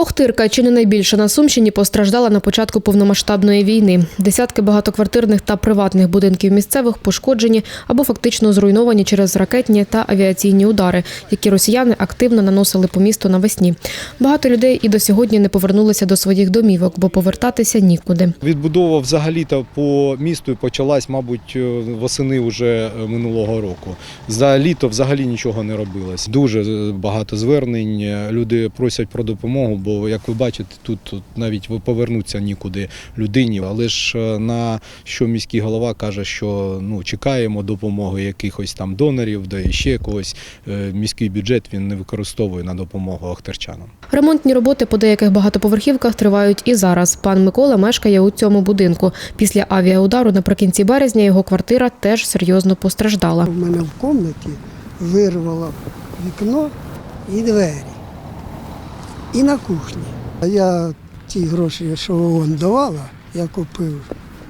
Охтирка, чи не найбільше на Сумщині, постраждала на початку повномасштабної війни. Десятки багатоквартирних та приватних будинків місцевих пошкоджені або фактично зруйновані через ракетні та авіаційні удари, які росіяни активно наносили по місту навесні. Багато людей і до сьогодні не повернулися до своїх домівок, бо повертатися нікуди. Відбудова взагалі-то по місту почалась, мабуть, е, восени вже е, минулого року. За літо взагалі нічого не робилось. Дуже е, багато звернень. Люди просять про допомогу, бо як ви бачите, тут, тут навіть ви повернуться нікуди людині. Але ж е, на що міський голова каже, що ну чекаємо допомоги якихось там донорів, да ще когось. Е, Міський бюджет він не використовує на допомогу ахтерчанам. Ремонтні роботи по деяких багатоповерхівках тривають і зараз. Пан Микола мешкає у цьому будинку. Після авіаудару наприкінці березня його квартира теж серйозно постраждала. У мене в кімнаті вирвало вікно і двері. І на кухні. А я ті гроші, що ООН давала, я купив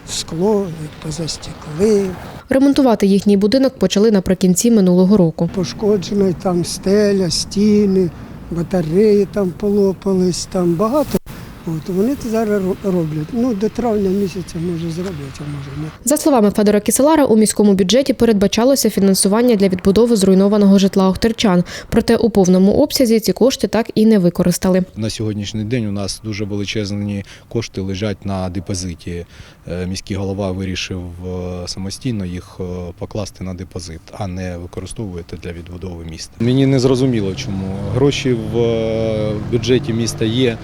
скло, позастеклив, Ремонтувати їхній будинок почали наприкінці минулого року. пошкоджено там стеля, стіни, батареї там полопались, там багато. От вони це зараз роблять. Ну, до травня місяця може зроблять, а може ні. За словами Федора Кіселара, у міському бюджеті передбачалося фінансування для відбудови зруйнованого житла охтерчан. Проте у повному обсязі ці кошти так і не використали. На сьогоднішній день у нас дуже величезні кошти лежать на депозиті. Е, Міський голова вирішив е, самостійно їх е, покласти на депозит, а не використовувати для відбудови міста. Мені не зрозуміло, чому гроші в бюджеті міста є.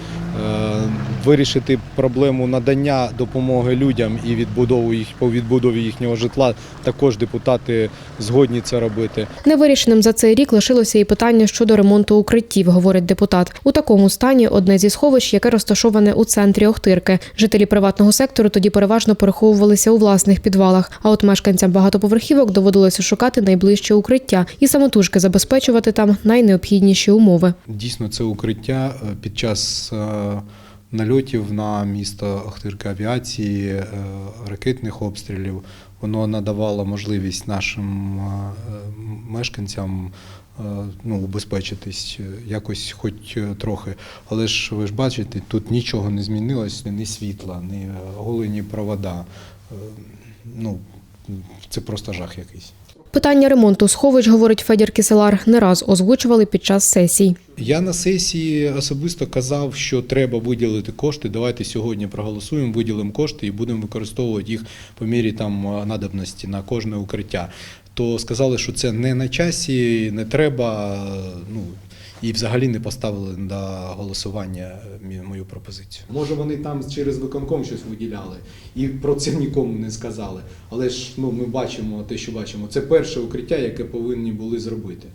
Вирішити проблему надання допомоги людям і відбудову їх по відбудові їхнього житла також депутати згодні це робити. Невирішеним за цей рік лишилося і питання щодо ремонту укриттів, говорить депутат. У такому стані одне зі сховищ, яке розташоване у центрі Охтирки. Жителі приватного сектору тоді переважно переховувалися у власних підвалах. А от мешканцям багатоповерхівок доводилося шукати найближче укриття і самотужки забезпечувати там найнеобхідніші умови. Дійсно, це укриття е, під час е, нальотів на місто Охтирки авіації, е, ракетних обстрілів. Воно надавало можливість нашим е, мешканцям е, ну, убезпечитись якось хоч трохи. Але ж ви ж бачите, тут нічого не змінилось, ні світла, ні голені провода. Ну, це просто жах якийсь. Питання ремонту сховищ, говорить Федір Кіселар, не раз озвучували під час сесій. Я на сесії особисто казав, що треба виділити кошти. Давайте сьогодні проголосуємо, виділимо кошти і будемо використовувати їх по мірі там надобності на кожне укриття. То сказали, що це не на часі, не треба. Ну і взагалі не поставили на голосування е, мою пропозицію. Може, вони там через виконком щось виділяли і про це нікому не сказали. Але ж ну ми бачимо те, що бачимо. Це перше укриття, яке повинні були зробити.